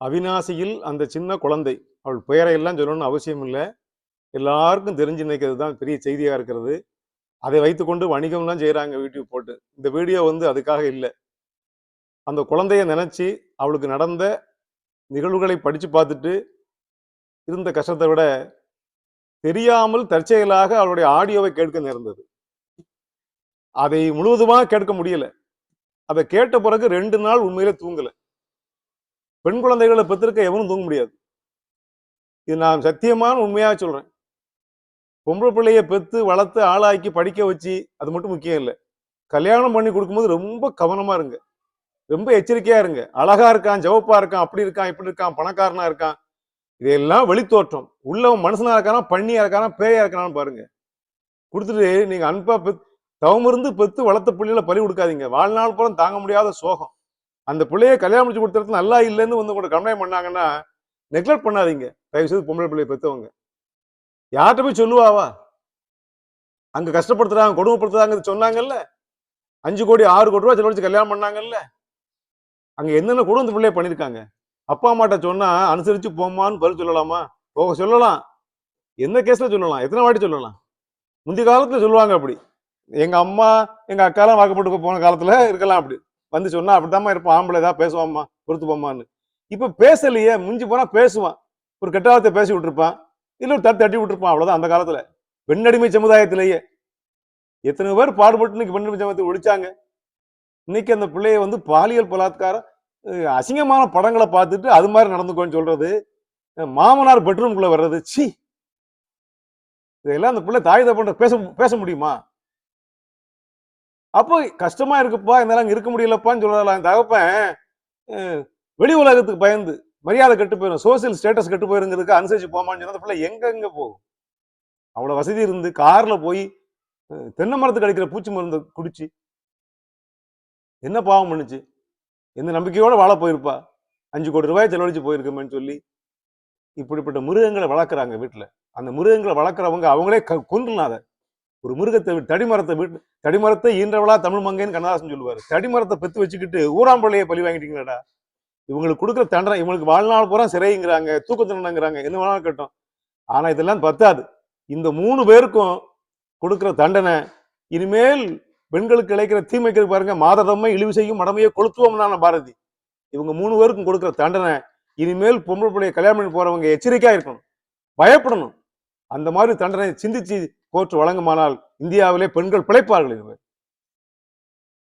அவிநாசியில் அந்த சின்ன குழந்தை அவள் பெயரை எல்லாம் சொல்லணும்னு அவசியம் இல்லை. எல்லாருக்கும் தெரிஞ்சு நினைக்கிறது தான் பெரிய செய்தியாக இருக்கிறது. அதை வைத்துக்கொண்டு வணிகம்லாம் செய்கிறாங்க யூடியூப் போட்டு. இந்த வீடியோ வந்து அதுக்காக இல்லை. அந்த குழந்தைய நினச்சி அவளுக்கு நடந்த நிகழ்வுகளை படித்து பார்த்துட்டு இருந்த கஷ்டத்தை விட தெரியாமல் தற்செயலாக அவளுடைய ஆடியோவை கேட்க நேர்ந்தது. அதை முழுவதுமாக கேட்க முடியல. அதை கேட்ட பிறகு ரெண்டு நாள் உண்மையில தூங்கலை. பெண் குழந்தைகளை பெற்றிருக்க எவனும் தூங்க முடியாது. இது நான் சத்தியமான உண்மையாக சொல்கிறேன் பொம்பளை பிள்ளைய பெற்று வளர்த்து ஆளாக்கி படிக்க வச்சு அது மட்டும் முக்கியம் இல்லை. கல்யாணம் பண்ணி கொடுக்கும்போது ரொம்ப கவனமாக இருங்க. ரொம்ப எச்சரிக்கையாக இருங்க. அழகா இருக்கான் ஜவப்பாக இருக்கான் அப்படி இருக்கான் இப்படி இருக்கான் பணக்காரனாக இருக்கான். இதெல்லாம் வெளித்தோற்றம். உள்ளவன் மனுஷனாக இருக்கானா பண்ணியா இருக்கானா பேயா இருக்கானான்னு பாருங்க. கொடுத்துட்டு நீங்கள் அன்பா பெத் தவமிருந்து பெத்து வளர்த்த பிள்ளைகளை பறி கொடுக்காதீங்க. வாழ்நாள் பூரா தாங்க முடியாத சோகம். அந்த பிள்ளைய கல்யாணம் முடிச்சு கொடுத்துறது நல்லா இல்லைன்னு வந்து கூட கம்ப்ளைண்ட் பண்ணாங்கன்னா நெக்லெக்ட் பண்ணாதீங்க. தயவு செய்து பொம்பளை பிள்ளைய பெற்றவங்க யார்கிட்ட போய் சொல்லுவாவா? அங்க கஷ்டப்படுத்துறாங்க கொடுமைப்படுத்துறாங்க சொன்னாங்கல்ல? அஞ்சு கோடி ஆறு கோடி ரூபா செலவழிச்சு கல்யாணம் பண்ணாங்கல்ல? அங்க என்னென்ன கூட அந்த பிள்ளைய பண்ணியிருக்காங்க அப்பா அம்மாட்ட சொன்னா அனுசரிச்சு போமான்னு பதில் சொல்லலாமா? போக சொல்லலாம். எந்த கேஸ்ல சொல்லலாம்? எத்தனை வாட்டி சொல்லலாம்? முந்தைய காலத்துல சொல்லுவாங்க அப்படி. எங்க அம்மா எங்க அக்காலாம் வாக்கப்பட்டு போன காலத்துல இருக்கலாம் அப்படி. வந்து சொன்னா அப்படித்தாம்மா இருப்பான் ஆம்பளை ஏதாவது பேசுவாம்மா பொறுத்து இப்போ இப்ப பேசலையே முஞ்சி போனா பேசுவான். ஒரு கெட்டாலத்தை பேசி விட்டுருப்பான் இல்ல ஒரு தட்டு தட்டி விட்டுருப்பான் அவ்வளவுதான் அந்த காலத்துல. பெண்ணடிமை சமுதாயத்திலேயே. எத்தனை பேர் பாடுபட்டு இன்னைக்கு பெண்ணடிமை சமுதாயத்தை ஒழிச்சாங்க. இன்னைக்கு அந்த பிள்ளைய வந்து பாலியல் பலாத்காரம் அசிங்கமான படங்களை பார்த்துட்டு அது மாதிரி நடந்துக்கோன்னு சொல்றது மாமனார் பெட்ரூம்குள்ள வர்றது சி இதெல்லாம் அந்த பிள்ளை தாய் தப்பன்ற பேச பேச முடியுமா? அப்போ கஷ்டமா இருக்குப்பா இதெல்லாம் இருக்க முடியலப்பான்னு சொல்லலாம் என் தகப்பன் வெளி உலகத்துக்கு பயந்து மரியாதை கெட்டு போயிடும் சோசியல் ஸ்டேட்டஸ் கெட்டு போயிருங்கிறதுக்கு அனுசரிச்சு போமான்னு சொன்னால் பிள்ளை எங்க போகும்? அவ்வளோ வசதி இருந்து காரில் போய் தென்னை மரத்துக்கு அடிக்கிற பூச்சி மருந்து குடிச்சு என்ன பாவம் பண்ணுச்சு? எந்த நம்பிக்கையோடு வாழ போயிருப்பா? அஞ்சு கோடி ரூபாய் செலவழிச்சு போயிருக்கோமேன்னு சொல்லி இப்படிப்பட்ட மிருகங்களை வளர்க்குறாங்க வீட்டில் அந்த மிருகங்களை வளர்க்குறவங்க அவங்களே க- கொன்றுலாம் அதை ஒரு மிருகத்தை விட்டு தடிமரத்தை விட்டு தடிமரத்தை ஈன்றவளா தமிழ் மங்கைன்னு கண்ணதாசன் சொல்லுவார். தடிமரத்தை பெத்து வச்சுக்கிட்டு ஊராம்பள்ளையை பழி வாங்கிட்டீங்களாடா இவங்களுக்கு கொடுக்குற தண்டனை இவங்களுக்கு வாழ்நாள் பூரா சிறைங்கிறாங்க தூக்க தண்டனைங்கிறாங்க என்ன வேணாலும் கட்டும் ஆனா இதெல்லாம் பத்தாது. இந்த மூணு பேருக்கும் கொடுக்குற தண்டனை இனிமேல் பெண்களுக்கு இழைக்கிற தீமைக்கு பாருங்க மாதடமை இழிவு செய்யும் மடமையை கொளுத்துவோம்னான பாரதி. இவங்க மூணு பேருக்கும் கொடுக்குற தண்டனை இனிமேல் பொம்பளை பிள்ளைய கல்யாணம் பண்ணி போறவங்க எச்சரிக்கையா இருக்கணும் பயப்படணும். அந்த மாதிரி தண்டனை சிந்திச்சு கோர்ட் வழங்குமானால் இந்தியாவிலே பெண்கள் பிழைப்பார்கள் இனிமேல்